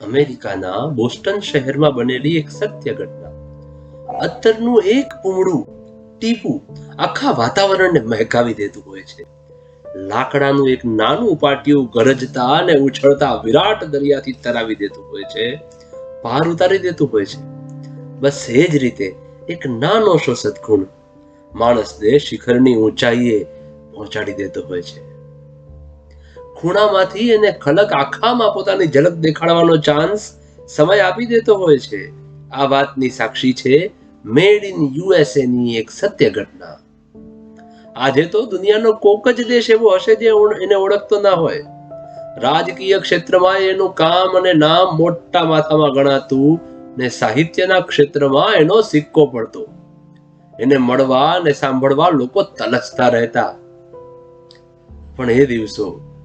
અમેરિકાના બોસ્ટન શહેરમાં બનેલી એક સત્ય ઘટના. અત્તરનું એક પૂમડું ટીપું આખા વાતાવરણને મહેકાવી દેતું હોય છે. લાકડાનું એક નાનું પાટિયું ગરજતા અને ઉછળતા વિરાટ દરિયાથી તરાવી દેતું હોય છે, પાર ઉતારી દેતું હોય છે. બસ એ જ રીતે એક નાનો શો સદગુણ માણસને શિખરની ઊંચાઈએ પહોંચાડી દેતો હોય છે. ખૂણામાંથી એને ખલક આખામાં પોતાની ઝલક દેખાડવાનો ચાન્સ સમય આપી દેતો હોય છે. આ વાતની સાક્ષી છે મેડ ઇન યુએસએ ની એક સત્ય ઘટના. આજે તો દુનિયાનો કોક જ દેશ એવો હશે જે એને ઓળખતો ના હોય. રાજકીય ક્ષેત્રમાં એનું કામ અને નામ મોટા માથામાં ગણાતું ને સાહિત્યના ક્ષેત્રમાં એનો સિક્કો પડતો. એને મળવા ને સાંભળવા લોકો તલસતા રહેતા. પણ એ દિવસો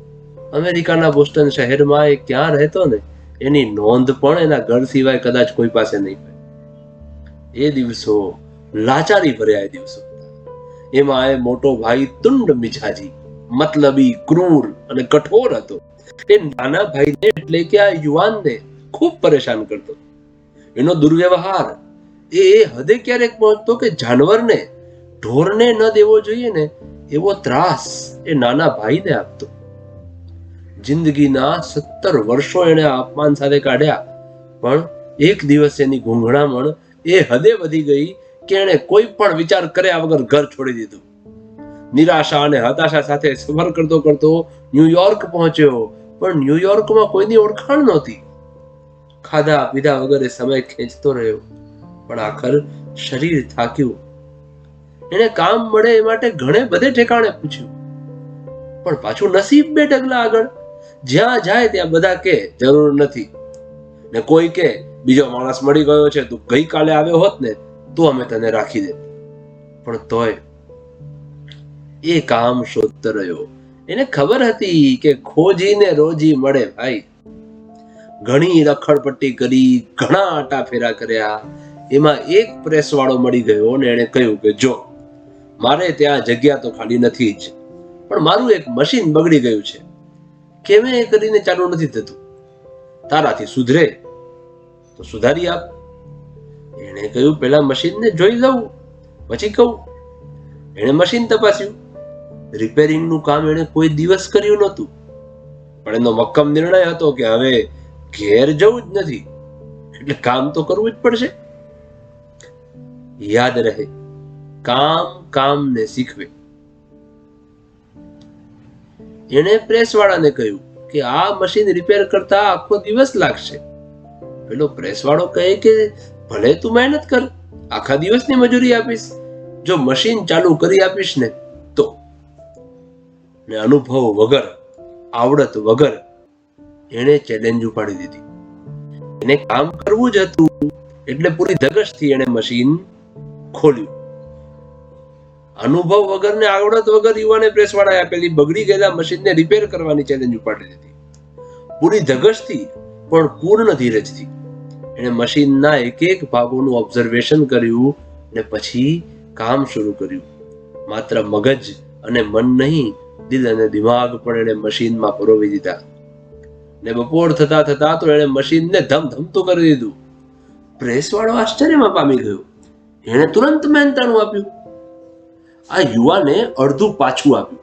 અમેરિકાના બોસ્ટન શહેરમાં એ ક્યાં રહેતો ને, એની નોંધ પણ એના ઘર સિવાય કદાચ કોઈ પાસે નહીં હોય. એ દિવસો લાચારી ભર્યા દિવસો. એમાં એ મોટો ભાઈ તુંડ મિજાજી, મતલબી ક્રૂર અને કઠોર હતો. એ નાના ભાઈને એટલે કે આ યુવાનને ખૂબ પરેશાન કરતો. એનો દુર્વ્યવહાર એ એ હદે ક્યારેક પહોંચતો કે જાનવરને ઢોરને ન દેવો જોઈએ ને, એવો ત્રાસ એ નાના ભાઈને આપતો. જિંદગીના સત્તર વર્ષો એણે અપમાન સાથે કાઢ્યા. પણ એક દિવસ એની ગૂંઘણામણ એ હદે વધી ગઈ કે એણે કોઈ પણ વિચાર કર્યા વગર ઘર છોડી દીધું. નિરાશા અને હતાશા સાથે સફર કરતો કરતો ન્યુયોર્ક પહોંચ્યો, પણ ન્યુયોર્કમાં કોઈની ઓળખાણ નહોતી. ખાધા પીધા વગર એ સમય ખેંચતો રહ્યો, પણ આખર શરીર થાક્યું. એને કામ મળે એ માટે ઘણે બધે ઠેકાણે પૂછ્યું. પણ પાછું નસીબ બે ડગલા આગળ જ્યાં જાય ત્યાં બધા કે, જરૂર નથી. ને કોઈ કે, બીજો માણસ મળી ગયો છે, તું ગઈકાલે આવ્યો હોત ને, તો અમે તને રાખી દે પણ તોય એ કામ શોધતો રહ્યો. એને ખબર હતી કે ખોજીને રોજી મળે ભાઈ. ઘણી રખડપટ્ટી કરી, ઘણા આટા ફેરા કર્યા. એમાં એક પ્રેસ વાળો મળી ગયો અને એણે કહ્યું કે, જો, મારે ત્યાં જગ્યા તો ખાલી નથી જ, પણ મારું એક મશીન બગડી ગયું છે. કેમે કરીને ચાલુ નથી થતું? તારાથી સુધરે. તો સુધારી આપ. એણે કહ્યું પહેલા મશીનને જોઈ લઉં. પછી કહું, એણે મશીન તપાસ્યું. રિપેરિંગનું કામ એણે કોઈ દિવસ કર્યું નહોતું. પણ એનો મક્કમ નિર્ણય હતો કે હવે ઘેર જવું જ નથી. એટલે કામ તો કરવું જ પડશે. યાદ રહે. કામ કામને શીખવે. એણે પ્રેસ વાળાને કહ્યું કે આ મશીન રિપેર કરતા આખો દિવસ લાગશે. પેલો પ્રેસ વાળો કહે કે ભલે તું મહેનત કર, આખા દિવસની મજૂરી આપીશ. જો મશીન ચાલુ કરી આપીશ ને તો. ને અનુભવ વગર, આવડત વગર એણે ચેલેન્જ ઉપાડી દીધી. એને કામ કરવું જ હતું, એટલે પૂરી ધગશથી એણે મશીન ખોલ્યું. અનુભવ વગર ને આવડત વગર યુવાને પ્રેસ વાળાએ આપેલી બગડી ગયેલા મશીનને રિપેર કરવાની ચેલેન્જ ઉપાડી દીધી. પૂરી ધગશથી પણ પૂર્ણ ધીરજથી એણે મશીનના એક એક ભાગોનું ઓબ્ઝર્વેશન કર્યું ને પછી કામ શરૂ કર્યું. માત્ર મગજ અને મન નહીં, દિલ અને દિમાગ પણ એણે મશીનમાં પરોવી દીધા. ને બપોર થતા થતા તો એણે મશીનને ધમધમતું કરી દીધું. પ્રેસ વાળો આશ્ચર્યમાં પામી ગયો. એણે તુરંત મહેનતાણું આપ્યું. આ યુવાને અડધું પાછું આપ્યું.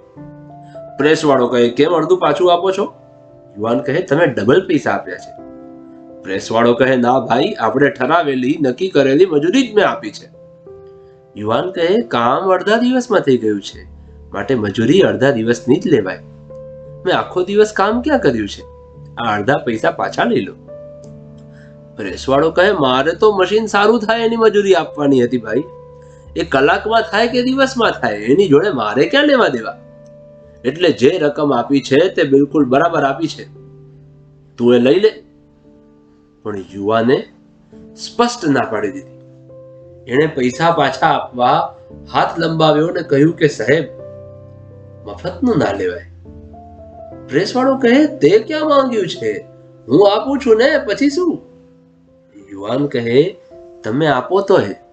પ્રેસ વાળો કહે, કેમ અડધું પાછું આપો છો? યુવાન કહે તમે ડબલ પૈસા આપ્યા છે. પ્રેસ વાળો કહે, ના ભાઈ, આપણે ઠરાવેલી, નક્કી કરેલી મજૂરી જ મેં આપી છે. યુવાન કહે, કામ અડધા દિવસમાં થઈ ગયું છે. માટે મજૂરી અડધા દિવસની જ લેવાય. મેં આખો દિવસ કામ ક્યાં કર્યું છે? આ અડધા પૈસા પાછા લઈ લો. પ્રેસવાળો કહે, મારે તો મશીન સારું થાય એની મજૂરી આપવાની હતી ભાઈ. એ કલાકમાં થાય કે દિવસમાં થાય, એની જોડે મારે ક્યાં લેવા દેવા? એટલે જે રકમ આપી છે તે બિલકુલ બરાબર આપી છે. તું એ લઈ લે. પણ યુવાને સ્પષ્ટ ના પાડી દીધી. એણે પૈસા પાછા આપવા હાથ લંબાવ્યો ને કહ્યું કે, સાહેબ, મફતનું ના લેવાય. પ્રેસવાળો કહે, તે ક્યાં માંગ્યું છે? હું આપું છું ને, પછી શું? યુવાન કહે, તમે આપો તો હે.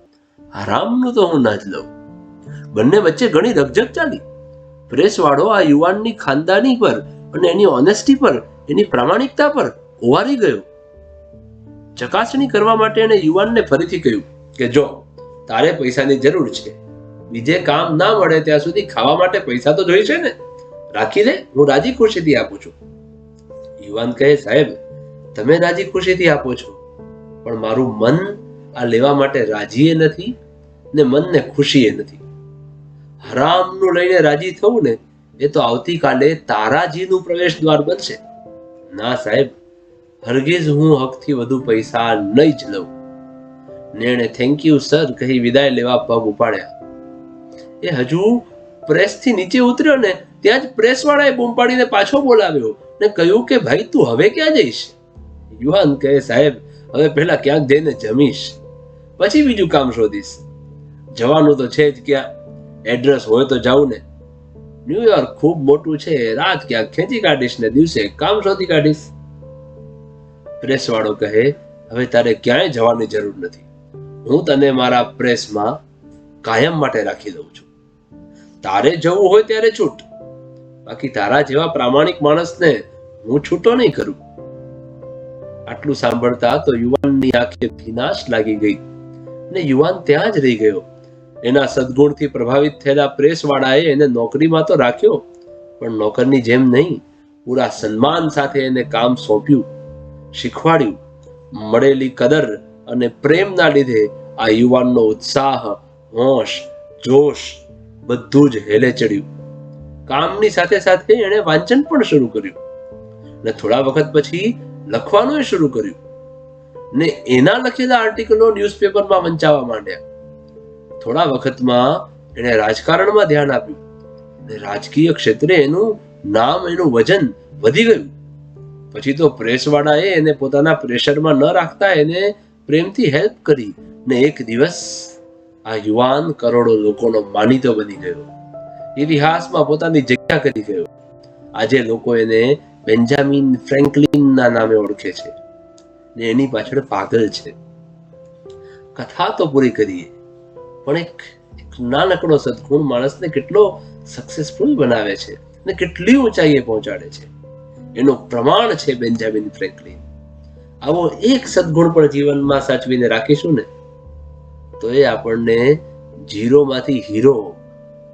હરામનું તો હું ના જ લઉં. બંને વચ્ચે ઘણી રકઝક ચાલી. પ્રેસવાળો આ યુવાનની ખાનદાની પર અને એની ઓનેસ્ટી પર, એની પ્રામાણિકતા પર ઓવારી ગયો. ચકાસણી કરવા માટે એણે યુવાનને ફરીથી કહ્યું કે, જો, તારે પૈસાની જરૂર છે. બીજે કામ ના મળે ત્યાં સુધી ખાવા માટે પૈસા તો જોઈશે ને. રાખી દે, હું રાજી ખુશીથી આપું છું. યુવાન કહે, સાહેબ, તમે રાજી ખુશીથી આપો છો. પણ મારું મન આ લેવા માટે રાજીએ નથી. ને મનને ખુશી એ નથી. હરામનું લઈને રાજી થવું ને, એ તો આવતીકાલે તારાજીનું પ્રવેશ દ્વાર બનશે. ના સાહેબ, હરગીઝ હું હકથી વધુ પૈસા નહીં જ લઉં. નેણે થેન્ક યુ સર કહી વિદાય લેવા પગ ઉપાડ્યા. એ હજુ પ્રેસથી નીચે ઉતર્યો ને, ત્યાં જ પ્રેસવાળાએ બૂમ પાડીને પાછો બોલાવ્યો ને કહ્યું કે, ભાઈ, તું હવે ક્યાં જઈશ? યુવાન કહે, સાહેબ, હવે પહેલા ક્યાંક જઈને જમીશ. પછી બીજું કામ શોધીશ. જવાનું તો છે જ ક્યાં. એડ્રેસ હોય તો જાઉં ને. ન્યુયોર્ક ખૂબ મોટું છે. રાત ક્યાંક ખેંચી કાઢીશ ને દિવસે કામ શોધી કાઢીશ. પ્રેસ વાળો કહે, હવે તારે ક્યાંય જવાની જરૂર નથી. હું તને મારા પ્રેસમાં કાયમ માટે રાખી દઉં છું. તારે જવું હોય ત્યારે છૂટ. બાકી તારા જેવા પ્રામાણિક માણસને હું છૂટો નહીં કરું. આટલું સાંભળતા તો યુવાનની આંખે ભીનાશ લાગી ગઈ. ને યુવાન ત્યાં જ રહી ગયો. એના સદગુણથી પ્રભાવિત થયેલા પ્રેસ વાળાએ એને નોકરીમાં તો રાખ્યો, પણ નોકરની જેમ નહીં, પૂરા સન્માન સાથે એને કામ સોંપ્યું, શીખવાડ્યું, મળેલી કદર અને પ્રેમના લીધે આ યુવાનનો ઉત્સાહ, હોશ, જોશ બધું જ હેલે ચડ્યું. કામની સાથે સાથે એણે વાંચન પણ શરૂ કર્યું ને થોડા વખત પછી લખવાનું શરૂ કર્યું ને એના લખેલા આર્ટિકલો ન્યૂઝપેપરમાં વંચાવા માંડ્યા. થોડા વખતમાં એણે રાજકારણમાં ધ્યાન આપ્યું. અને રાજકીય ક્ષેત્રે એનું નામ, એનું વજન વધી ગયું. પછી તો પ્રેસવાળાએ એને પોતાના પ્રેશરમાં ન રાખતા એને પ્રેમથી હેલ્પ કરી ને એક દિવસ આ યુવાન કરોડો લોકોનો માનીતો બની ગયો. ઇતિહાસમાં પોતાની જગ્યા કરી ગયો. આજે લોકો એને બેન્જામિન ફ્રેન્કલિનના નામે ઓળખે છે. ને એની પાછળ પાગલ છે. કથા તો પૂરી કરીએ. પણ એક નાનકડો સદગુણ માણસને કેટલો સક્સેસફુલ બનાવે છે અને કેટલી ઊંચાઈએ પહોંચાડે છે. એનું પ્રમાણ છે બેન્જામિન ફ્રેન્કલિન. આવો એક સદગુણ પણ જીવનમાં સાચવીને રાખીશું ને, તો એ આપણને ઝીરોમાંથી હીરો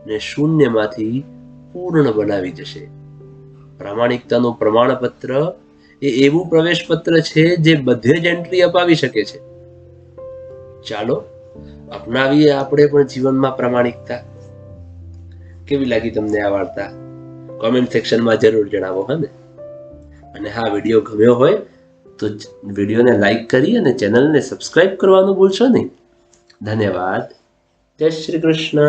ને શૂન્યમાંથી પૂર્ણ બનાવી જશે. પ્રામાણિકતાનું પ્રમાણપત્ર એ એવું પ્રવેશ પત્ર છે જે બધે જ એન્ટ્રી અપાવી શકે છે. ચાલો અપનાવીએ આપણે પણ જીવનમાં પ્રામાણિકતા. કેવી લાગી તમને આ વાર્તા? કોમેન્ટ સેક્શનમાં જરૂર જણાવો, હા ને? અને હા વીડિયો ગમ્યો હોય, તો વિડીયોને લાઈક કરી અને ચેનલને સબસ્ક્રાઈબ કરવાનું ભૂલશો નહીં. ધન્યવાદ. જય શ્રી કૃષ્ણ.